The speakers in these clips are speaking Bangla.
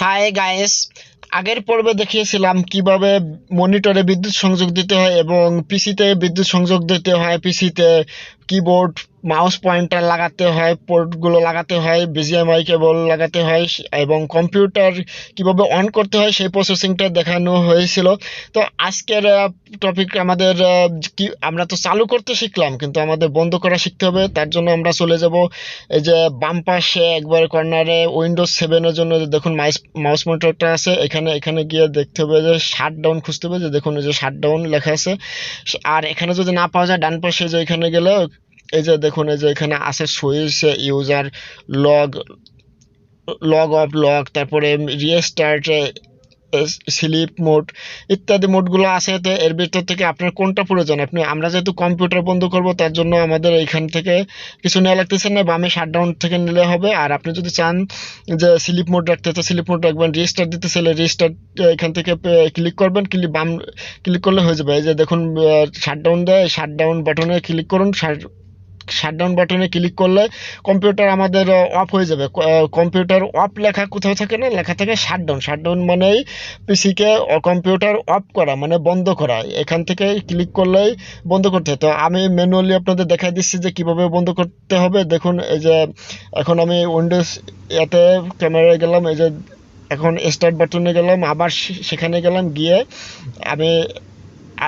হাই গাইস আগের পর্বে দেখিয়েছিলাম কীভাবে মনিটরে বিদ্যুৎ সংযোগ দিতে হয় এবং পিসিতে বিদ্যুৎ সংযোগ দিতে হয়। পিসিতে কিবোর্ড মাউস পয়েন্টার লাগাতে হয় পোর্টগুলো লাগাতে হয় বিজিএমআই কেবল লাগাতে হয় এবং কম্পিউটার কীভাবে অন করতে হয় সেই প্রসেসিংটা দেখানো হয়েছিল। তো আজকের টপিক আমাদের কি, আমরা তো চালু করতে শিখলাম, কিন্তু আমাদের বন্ধ করা শিখতে হবে, তার জন্য আমরা চলে যাব এই যে বাম পাশে একবার কর্নারে উইন্ডোজ সেভেনের জন্য দেখুন মাইস মাউস মনিটরটা আছে, এখানে এখানে গিয়ে দেখতে হবে যে শাট ডাউন খুঁজতে হবে যে দেখুন যে শাট ডাউন লেখা আছে। আর এখানে যদি না পাওয়া যায় ডান পাশে যে এখানে গেলে এই যে দেখুন, এই যে এখানে আছে switch user log log off log তারপরে রিস্টার্ট স্লিপ মোড ইত্যাদি মোডগুলো আছে তো এর ভিতর থেকে আপনার কোনটা প্রয়োজন? আপনি, আমরা যেহেতু কম্পিউটার বন্ধ করব, তার জন্য আমাদের এইখান থেকে কিছু নেওয়া লাগতেছে না বামে শাটডাউন থেকে নিলে হবে। আর আপনি যদি চান যে স্লিপ মোড রাখতে, তো স্লিপ মোড রাখবেন। রিস্টার্ট দিতে চাইলে রেজিস্টার এখান থেকে ক্লিক করবেন ক্লিক বাম ক্লিক করলে হয়ে যাবে। এই যে দেখুন শাটডাউন দেয় শাটডাউন বাটনে ক্লিক করুন শাটডাউন বাটনে ক্লিক করলে কম্পিউটার আমাদের অফ হয়ে যাবে। কম্পিউটার অফ লেখা কোথাও থাকে না, লেখা থাকে শাটডাউন শাটডাউন মানেই পিসিকে কম্পিউটার অফ করা মানে বন্ধ করা। এখান থেকে ক্লিক করলেই বন্ধ করতে তো আমি ম্যানুয়ালি আপনাদের দেখাই দিচ্ছি যে কীভাবে বন্ধ করতে হবে। দেখুন, এই যে এখন আমি উইন্ডোজ এতে ক্যামেরায় গেলাম, এই যে এখন স্টার্ট বাটনে গেলাম, আবার সেখানে গেলাম, গিয়ে আমি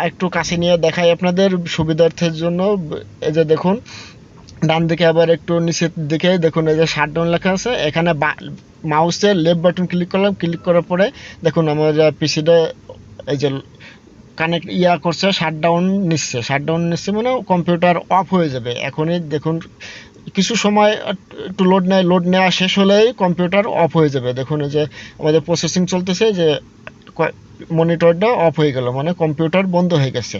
একটু কাছে নিয়ে দেখাই আপনাদের সুবিধার্থের জন্য। এই যে দেখুন, ডান দিকে আবার একটু নিচের দিকে দেখুন, এই যে শাটডাউন লেখা আছে। এখানে মাউসে লেফট বাটন ক্লিক করলাম ক্লিক করার পরে দেখুন আমার পিসিটা এই যে কানেক্ট ইয়া করছে শাটডাউন নিচ্ছে। শাটডাউন নিচ্ছে মানে কম্পিউটার অফ হয়ে যাবে। এখনই দেখুন কিছু সময় একটু লোড নেয় লোড নেওয়া শেষ হলেই কম্পিউটার অফ হয়ে যাবে। দেখুন যে আমাদের প্রসেসিং চলতেছে যে মনিটরটা অফ হয়ে গেল মানে কম্পিউটার বন্ধ হয়ে গেছে।